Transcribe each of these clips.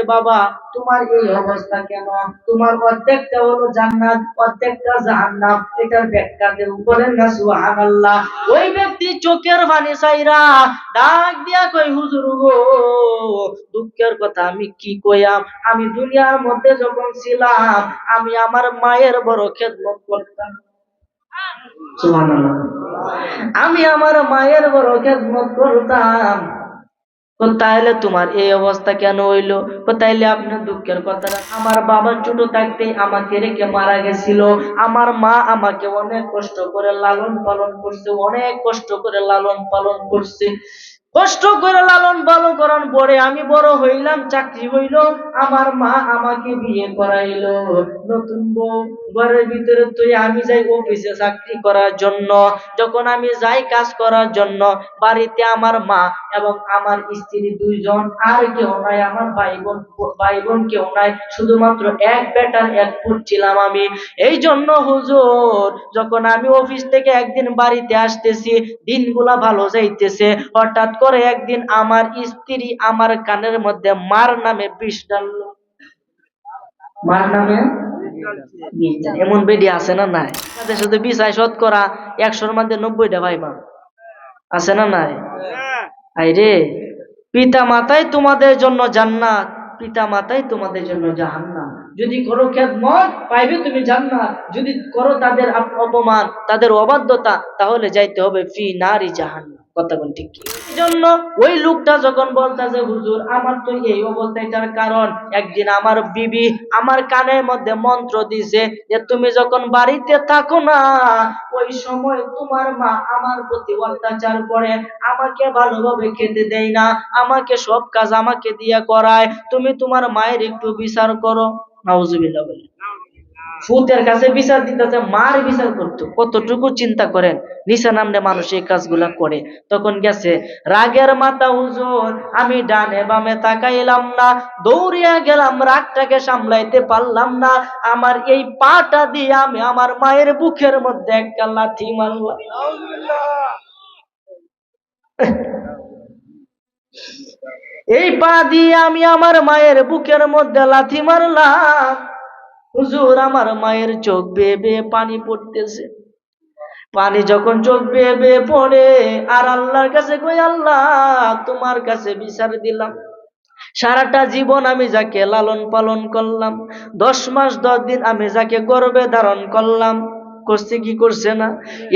কয় বাবা তোমার এই অবস্থা কেন? তোমার অর্ধেকটা হলো জান্নাত অর্ধেকটা জাহান্নাম। এটার ব্যাখ্যা দেব। বলেন না সুবহানাল্লাহ। ওই ব্যক্তি চোখের পানি চাইরা ডাক দিয়া কই হুজুর গো দুঃখের কথা আমি কি কইয়াম? আমি দুনিয়ার মধ্যে যখন ছিলাম আমি আমার মায়ের বড় খেদমত করতাম। সুবহানাল্লাহ। আমি আমার মায়ের বড় খেদমত করতাম। তো তাহলে তোমার এই অবস্থা কেন হইল? তাইলে আপনার দুঃখের কথাটা আমার বাবা ছোট থাকতে আমাকে রেখে মারা গেছিল। আমার মা আমাকে অনেক কষ্ট করে লালন পালন করছে, অনেক কষ্ট করে লালন পালন করছে। কষ্ট করে লালন পালন করার পরে আমি বড় হইলাম, চাকরি হইল। আমার মা আমাকে বিয়ে করাইলো। নতুন বউ। ঘরের ভিতরে তুই আমি যাই অফিসে চাকরি করার জন্য, যখন আমি যাই কাজ করার জন্য, বাড়িতে আমার মা এবং আমার স্ত্রী দুইজন, আর কেউ নাই, আমার ভাই বোন ভাই বোন কেউ নাই, শুধুমাত্র এক বেটার, এক ফুট ছিলাম আমি। এই জন্য হুজুর, যখন আমি অফিস থেকে একদিন বাড়িতে আসতেছি, দিনগুলা ভালো যাইতেছে। হঠাৎ করে একদিন আমার স্ত্রী আমার কানের মধ্যে মার নামে বিষ ডাললো। মার নামে? এমন বেডি আছে না নাই? একশোর মধ্যে নব্বইটা ভাই মা। আছে না নাই? আই রে পিতা মাতাই তোমাদের জন্য জান্নাত পিতা মাতাই তোমাদের জন্য জাহান্না যদি করো খেদমত, পাইবে তুমি জান্নাত। যদি করো তাদের অপমান তাদের অবাধ্যতা, তাহলে যাইতে হবে ফি নারী জাহান্নাম। কি? জন্য ওই লোকটা যখন বলতেছে, হুজুর, আমার তো এই অবস্থা এটার কারণ। একদিন আমার বিবি আমার কানের মধ্যে মন্ত্র দিছে যে, তুমি যখন বাড়িতে থাকো না, ওই সময় তোমার মা আমার প্রতি অত্যাচার করে, আমাকে ভালোভাবে খেতে দেয় না, আমাকে সব কাজ আমাকে দিয়ে করায়। তুমি তোমার মায়ের একটু বিচার করো। নাউজুবিল্লাহ বলে। ফুতের কাছে বিচার দিতেছে মার বিচার করতো, কতটুকু চিন্তা করেন? নিচা নামনে মানুষ এই কাজগুলা করে। তখন গেছে, রাগের মাথা হুজুর আমি ডানে বামে তাকাইলাম না। দৌড়িয়া গেলাম, রাগটাকে সামলাইতে পারলাম না। আমার এই পাটা দিয়ে আমি আমার মায়ের বুকের মধ্যে একটা লাথি মারলাম। এই পা দিয়ে আমি আমার মায়ের বুকের মধ্যে লাথি মারলাম। হুজুর, আমার মায়ের চোখ বেয়ে পানি পড়তেছে। পানি যখন চোখ বেয়ে পড়ে, আর আল্লাহর কাছে কই, আল্লাহ, তোমার কাছে বিচার দিলাম। সারাটা জীবন আমি যাকে লালন পালন করলাম, দশ মাস, দশ দিন আমি যাকে গর্বে ধারণ করলাম, করছে কি করছে না?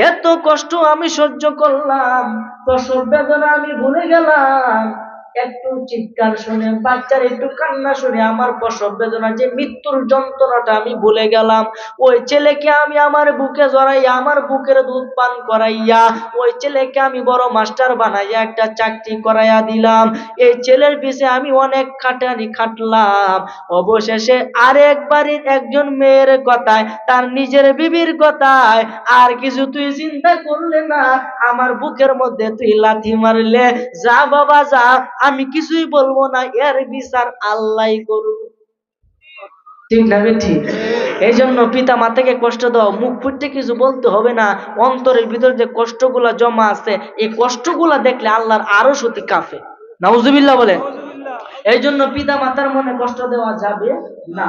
এত কষ্ট আমি সহ্য করলাম, প্রসব বেদনা আমি ভুলে গেলাম একটু চিৎকার শুনে, বাচ্চার একটু কান্না শুনে, আমার প্রসব বেদনা, যে মৃত্যুর যন্ত্রণাটা আমি ভুলে গেলাম। ওই ছেলেকে আমি আমার বুকে জড়াইয়া, আমার বুকের দুধ পান করাইয়া, ওই ছেলেকে আমি বড় মাস্টার বানাইয়া একটা চাকরি করাইয়া দিলাম। এই ছেলের পিছে আমি অনেক খাটানি খাটলাম। অবশেষে আরেক বাড়ির একজন মেয়ের কথায়, তার নিজের বিবির কথায়, আর কিছু তুই চিন্তা করলে না, আমার বুকের মধ্যে তুই লাথি মারলে। যা বাবা, যা আমি কিছুই বলব না, এর বিচার আল্লাহ করুন ঠিক না ঠিক। এই জন্য পিতা মাতাকে কষ্ট দাও, মুখ ফুটতে কিছু বলতে হবে না। অন্তরের ভিতরে যে কষ্টগুলা জমা আছে, এই কষ্টগুলা দেখলে আল্লাহর আরও সত্যি কাফে নাউজুবিল্লাহ বলে এই জন্য পিতা মাতার মনে কষ্ট দেওয়া যাবে না।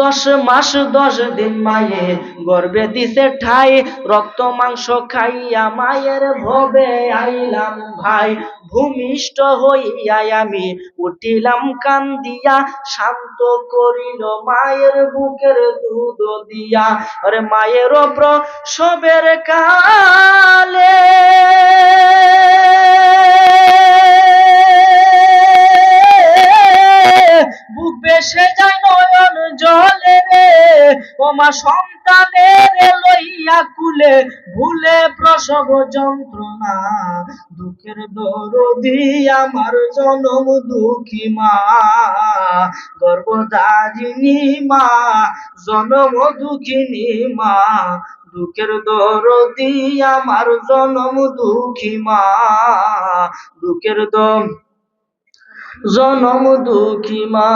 দশ মাস, দশ দিন মায়ে গর্বে দিছে ঠাই, রক্ত, মাংস খাইয়া মায়ের ভবে আইলাম ভাই। ভূমিষ্ঠ হইয়া আমি উঠিলাম কান্দিয়া, শান্ত করিল মায়ের বুকের দুধ দিয়া। আরে মায়ের প্রসবের কালে বেসে যায় নয়ন জলে রে। ওমা সন্তানের লইয়া কুলে ভুলে প্রসব যন্ত্রণা। দুঃখের দরদি আমার জনম দুঃখী মা। গর্ভধারিণী মা, জনম দুঃখিনী মা। দুঃখের দরদি আমার জনম দুঃখী মা। দুঃখের দম জনম দুঃখী মা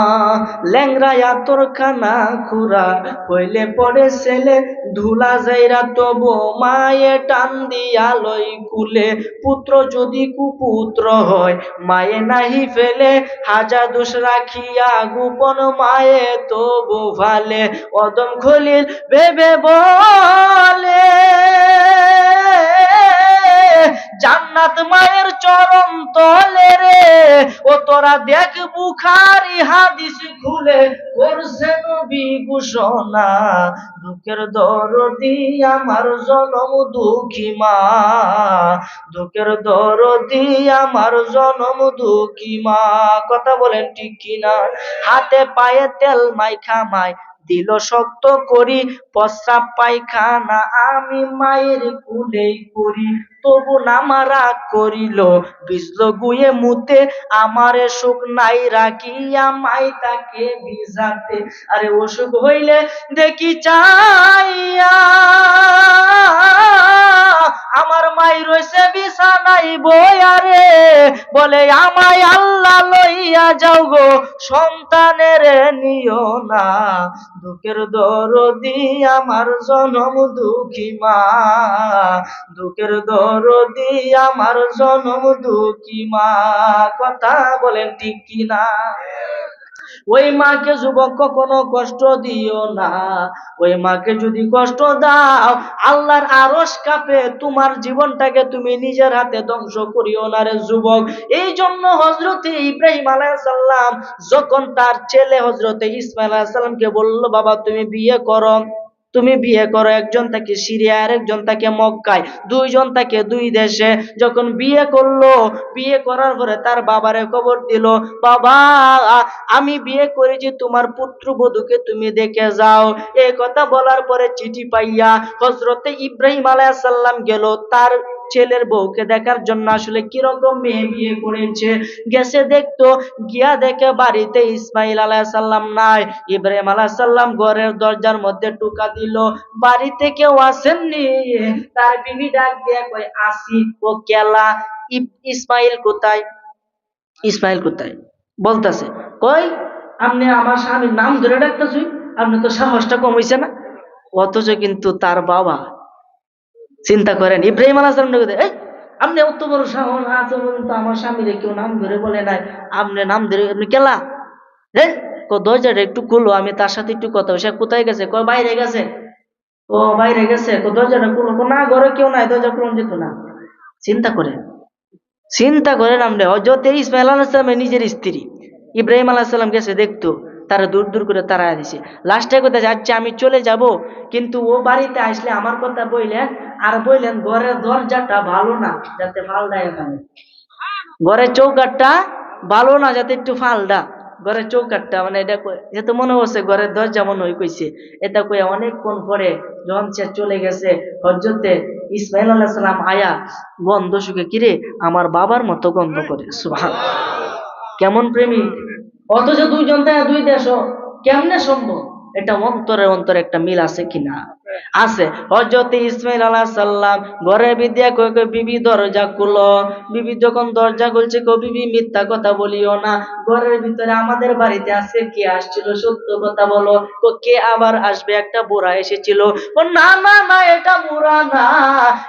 ল্যাংরায়া তোর খানা খুরা হইলে পড়ে ছেলে, ধুলা যাইরা তব মায়ে টান দিয়া লই কুলে। পুত্র যদি কুপুত্র হয়, মায়ে নাহি ফেলে হাজার দোষ রাখিয়া গোপন মায়ে তবু ভালে অদম খলিল ভেবে বলে। জান্নাত মায়ের চরম তলে রে। ও তোরা দেখ বুখারি হাদিস খুলে করছে নবী ঘোষণা। দুঃখের দরদি আমার জনম দুঃখী মা। দুঃখের দরদি আমার জনম দুঃখী মা। কথা বলেন ঠিক কিনা? হাতে পায়ে তেল মাইখা মাই দিল শক্ত করি, প্রস্রাব পায়খানা আমি মায়ের কুলেই করি। তবু নামারা করিল বিজল গুয়ে মুতে, আমারে সুখ নাই রাখিয়া মাই তাকে ভিজাতে। আরে অসুখ হইলে দেখি চাইয়া, আমার মাই রয়েছে বিছানাই বয়ারে বলে, আমায় আল্লাহ লইয়া যাও গো, সন্তানের নিও না। দুঃখের দরদি আমার জনম দুঃখী মা। দুঃখের দরদি আমার জনম দুঃখী মা। কথা বলেন ঠিক কিনা? ওই মাকে যুবক কোনো কষ্ট দিও না। ওই মাকে যদি কষ্ট দাও, আল্লাহর আরস কাপে, তোমার জীবনটাকে তুমি নিজের হাতে ধ্বংস করিও না রে যুবক। এই জন্য হজরতে ইব্রাহিম আলাইসাল্লাম যখন তার ছেলে হজরতে ইসমাইল আলাইসাল্লামকে বলল, বাবা, তুমি বিয়ে করো। তুমি বিয়ে করো, একজন তাকে সিরিয়া আর একজন তাকে মক্কায়, দুইজন তাকে দুই দেশে। যখন বিয়ে করল, বিয়ে করার পরে তার বাবারে খবর দিল, বাবা, আমি বিয়ে করেছি, তোমার পুত্রবধূকে তুমি দেখে যাও। এ কথা বলার পরে চিঠি পাইয়া হজরতে ইব্রাহিম আলাইসাল্লাম গেল, তার ছেলের বউকে দেখার জন্য আসলে কীরকম মেয়ে বিয়ে করেছে, গেছে দেখতো, গিয়া দেখে বাড়িতে ইসমাইল আলাইসাল্লাম নাই, ইব্রাহিম আলাইসাল্লাম ঘরের দরজার মধ্যে টুকা দিল, বাড়িতে কেউ আসেননি, তার বিবি ডাক দিয়ে কই আসি ও কেলা ইসমাইল কোথায়? ইসমাইল কোথায়? বলতাছে, কই, আপনি আমার স্বামীর নাম ধরে ডাকতেছি আপনি তো সাহসটা কম না? অথচ কিন্তু তার বাবা চিন্তা করেন, ইব্রাহিম আলাহাম আপনি অত বড় সাহস বলুন তো আমার স্বামীরে কেউ নাম ধরে বলে নাই আপনি নাম ধরে আপনি কেলা? রে দরজাটা একটু খুলো, আমি তার সাথে একটু কথা। সে কোথায় গেছে? কয় বাইরে গেছে। ও বাইরে গেছে দরজাটা খুলো। না, ঘরে কেউ নাই, দরজা খুলুন যেত না। চিন্তা করেন চিন্তা করেন আপনি হজরত ইসমাইল আলাহিসামের নিজের স্ত্রী, ইব্রাহিম আলাহিসাল্লাম গেছে, দেখতো তারা দূর দূর করে তারা দিছে। লাস্টে কোথায় যাচ্ছে, আমি চলে যাব, কিন্তু ও বাড়িতে আসলে আমার কথা বললেন আর বললেন ঘরের দরজাটা ভালো না, যাতে এখানে ঘরের চৌকাটটা ভালো না, যাতে একটু ফালদা। ঘরের চৌকাটটা মানে এটা কই- এ মনে হচ্ছে ঘরের দরজা মনে হয় কইছে। এটা কই অনেকক্ষণ পরে যখন সে চলে গেছে হজরতে ইসমাইল আল্লাহ সাল্লাম আয়া গন্ধ শুকে, কিরে, আমার বাবার মতো গন্ধ করে। সুবহান কেমন প্রেমিক? অথচ দুইজন তাই দুই দেশ কেমনে সম্ভব? এটা অন্তরে অন্তরে একটা মিল আছে কিনা? আছে। হজরত ইসমাইল আলাহ সাল্লাম ঘরের বিদ্যা কই কই বিবি দরজা খুলো। বিবি যখন দরজা খুলছে কই বিবি মিথ্যা কথা বলিও না। ঘরের ভিতরে আমাদের বাড়িতে আছে কে আসছিল? সত্য কথা বলো। কো কে আবার আসবে? একটা বুড়া এসেছিল। ও না না না, এটা বুড়া না।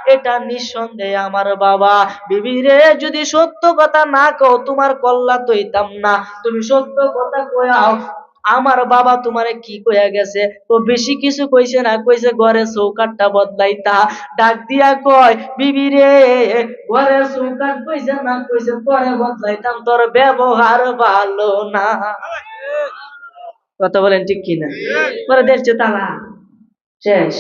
এটা নিঃসন্দেহে আমার বাবা। বিবি রে, যদি সত্য কথা না কও, তোমার কল্লা তৈতাম না। তুমি সত্য কথা কয়াও আমার বাবা তোমারে কি কইয়া গেছে? তো বেশি কিছু কইছে না কইছে ঘরে চৌকাটটা বদলাইতা। ডাক দিয়া কয় বিবি রে ঘরে চৌকাট কইছে না কইছে পরে বদলাইতাম তোর ব্যবহার ভালো না। কথা বলেন ঠিক কিনা? পরে দেখছ তালা। শেষ।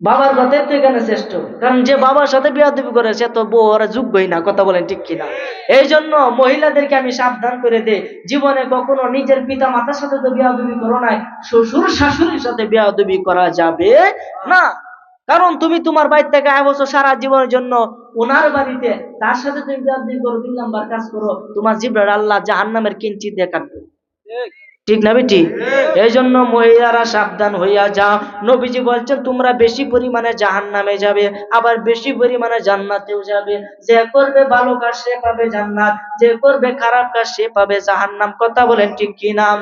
বাবার কথাই তো এখানে শ্রেষ্ঠ। কারণ যে বাবার সাথে বিয়াদবি করে, সে তো বউ ওরা যোগ্যই না, কথা বলেন ঠিক কিনা। এই জন্য মহিলাদেরকে আমি সাবধান করে দেই। জীবনে কখনো নিজের পিতা মাতার সাথে তো বিয়াদবি করো নাই, শ্বশুর শাশুড়ির সাথে বিয়াদবি করা যাবে না। কারণ তুমি তোমার বাড়ি থেকে এক বছর সারা জীবনের জন্য ওনার বাড়িতে, তার সাথে তুমি বিয়াদবি করো, তিন নাম্বার কাজ করো, তোমার জিব্রার আল্লাহ জাহান্নামের কিঞ্চিত দিয়ে ঠিক না বেটি? এই জন্য মহিলারা সাবধান হইয়া যাও। নবীজি বলছেন, তোমরা বেশি পরিমাণে জাহান নামে যাবে, আবার বেশি পরিমাণে জান্নাতেও যাবে। যে করবে ভালো কাজ, সে পাবে জান্নাত। যে করবে খারাপ কাজ, সে পাবে জাহান্নাম। কথা বলেন ঠিক কি নাম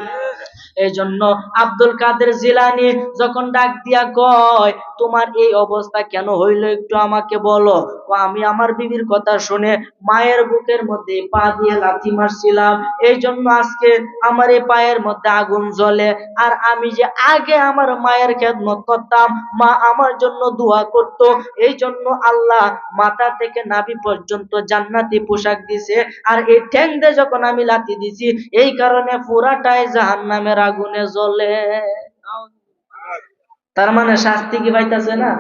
এই জন্য আব্দুল কাদের জিলানি যখন ডাক দিয়া কয়, তোমার এই অবস্থা কেন হইল একটু আমাকে বলো? আমি আমার বিবির কথা শুনে মায়ের বুকের মধ্যে পা দিয়ে লাথি মারছিলাম। এই জন্য আজকে আমার এই পায়ের মধ্যে আগুন জ্বলে। আর আমি যে আগে আমার মায়ের খেদমত করতাম, মা আমার জন্য দোয়া করত। এই জন্য আল্লাহ মাথা থেকে নাভি পর্যন্ত জান্নাতি পোশাক দিছে। আর এই ঠ্যাং দিয়ে যখন আমি লাথি দিছি, এই কারণে পুরাটাই জাহান্নামের আগুনে জ্বলে। তার মানে শাস্তি কি পাইতাছে না?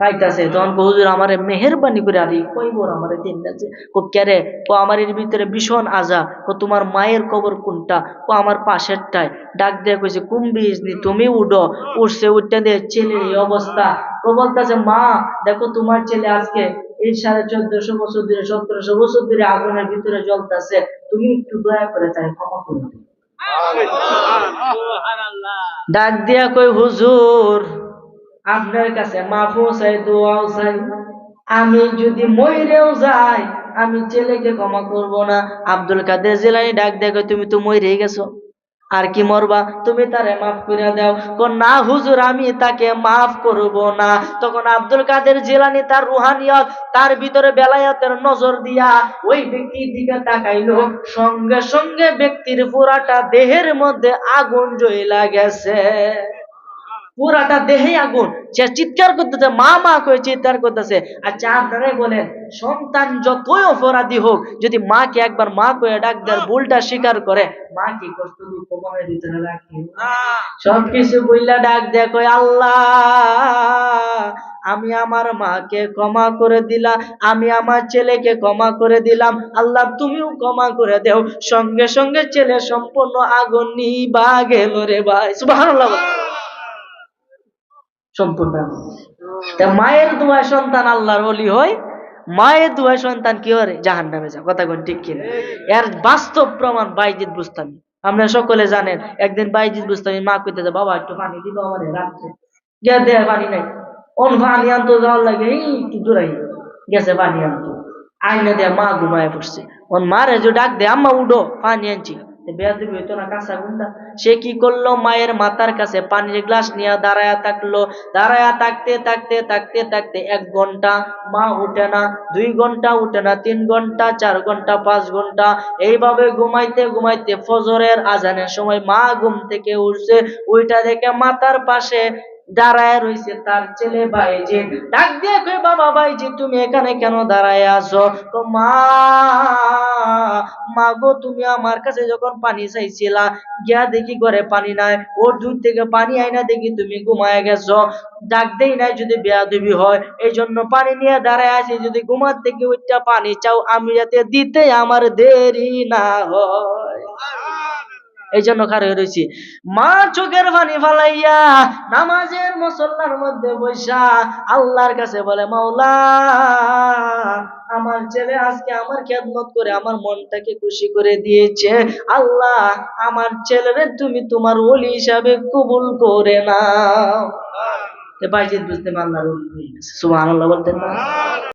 পাইতাছে। তখন হুজুর, আমারে মেহেরবানি করে আদি কইবর আমারে দিন আছে কো কেরে কো, আমার ভিতরে ভীষণ আজা। কো, তোমার মায়ের কবর কোনটা? কো, আমার পাশেরটায়। ডাক দিয়ে কইছে কুম্বি ইসনি তুমি উডো। উঠছে উঠতে দিয়ে ছেলের এই অবস্থা। ও বলতেছে, মা, দেখো তোমার ছেলে আজকে এই সাড়ে চোদ্দশো বছর ধরে, সতেরোশো বছর ধরে আগুনের ভিতরে জ্বলতেছে। তুমি একটু দয়া করে তাই ক্ষমা করে। ডাক দিয়া কই হুজুর, আপনার কাছে মাফও চাই, দোয়াও চাই। আমি যদি মইরেও যাই, আমি ছেলেকে ক্ষমা করব না। আব্দুল কাদের জেলানি ডাক দেখো তুমি তো মইরে গেছো। আর কি মরবা? তুমি তারে মাফ করে দাও। কোন না হুজুর, আমি তাকে মাফ করব না। তখন আব্দুল কাদের জেলানি তার রুহানিয়ত, তার ভিতরে বেলায়াতের নজর দিয়া ওই ব্যক্তির দিকে তাকাইলো। সঙ্গে সঙ্গে ব্যক্তির পুরাটা দেহের মধ্যে আগুন জ্বলা গেছে। পুরাটা দেহে আগুন। সে চিৎকার করতেছে, মা মা করে চিৎকার করতেছে। আচ্ছা আপনারাই বলেন সন্তান যতই অপরাধী হোক, যদি মাকে একবার মা করে ডাক দেওয়ার ভুলটা স্বীকার করে, মা কি কষ্ট ভিতরে রাখে? সবকিছু বইলা ডাক দেয়, কয়, আল্লাহ, আমি আমার মাকে ক্ষমা করে দিলাম আমি আমার ছেলেকে ক্ষমা করে দিলাম। আল্লাহ, তুমিও ক্ষমা করে দেও। সঙ্গে সঙ্গে ছেলে সম্পূর্ণ আগুন নিবা গেল রে ভাই। বল। সম্পূর্ণ। মায়ের দোয়ায় সন্তান আল্লাহর ওলি হয় মায়ের দোয়ায় সন্তান কি হয় জাহান নামে যা কথা কোন ঠিক কিনা? এর বাস্তব প্রমাণ বাইজিৎ বুস্তামি। আপনারা সকলে জানেন, একদিন বাইজিৎ বুস্তামি মা কইতে বাবা, একটু পানি দিব আমার রাত্রে? গিয়া দে পানি নাই। অন পানি আনতো যাওয়ার লাগে একটু দূরাই গেছে পানি আনতো। আইনে দেয়া মা ঘুমায় পড়ছে। ওর মারে যে ডাক দে আম্মা উডো পানি আনছি। হইতো না কাঁচা গুন্ডা। সে কি করল? মায়ের কাছে পানির গ্লাস নিয়ে দাঁড়ায়া থাকল। দাঁড়ায়া থাকতে থাকতে থাকতে থাকতে এক ঘণ্টা, মা উঠে না, দুই ঘণ্টা উঠে না, তিন ঘণ্টা, চার ঘণ্টা, পাঁচ ঘণ্টা। এইভাবে ঘুমাইতে ঘুমাইতে ফজরের আজানের সময় মা ঘুম থেকে উঠছে ওইটা দেখে মাথার পাশে দাঁড়ায় রইছে তার ছেলে ভাই যে ডাক দিয়ে কই বাবা ভাই, যে তুমি এখানে কেন দাঁড়ায় আছো? তো মা মা গো, তুমি আমার কাছে যখন পানি চাইছিলা, গিয়া দেখি ঘরে পানি নাই। ওর দূর থেকে পানি আইনা দেখি তুমি ঘুমায় গেছো। ডাক দেই নাই যদি বেয়াদবি হয়। এই জন্য পানি নিয়ে দাঁড়ায় আছি। যদি ঘুমার থেকে ওইটা পানি চাও, আমি যাতে দিতে আমার দেরি না হয়। এই জন্য খারে রয়েছি। মা চোখের পানি ফালাইয়া নামাজের মুসল্লার মধ্যে বৈশা আল্লাহর কাছে বলে মাওলা আমার ছেলে আজকে আমার খেদমত করে আমার মনটাকে খুশি করে দিয়েছে। আল্লাহ আমার ছেলেরে তুমি তোমার ওলি হিসাবে কবুল করে নাও। বাইজিৎ বুঝতে হয়ে গেছে সুবহানাল্লাহ বলতেন না।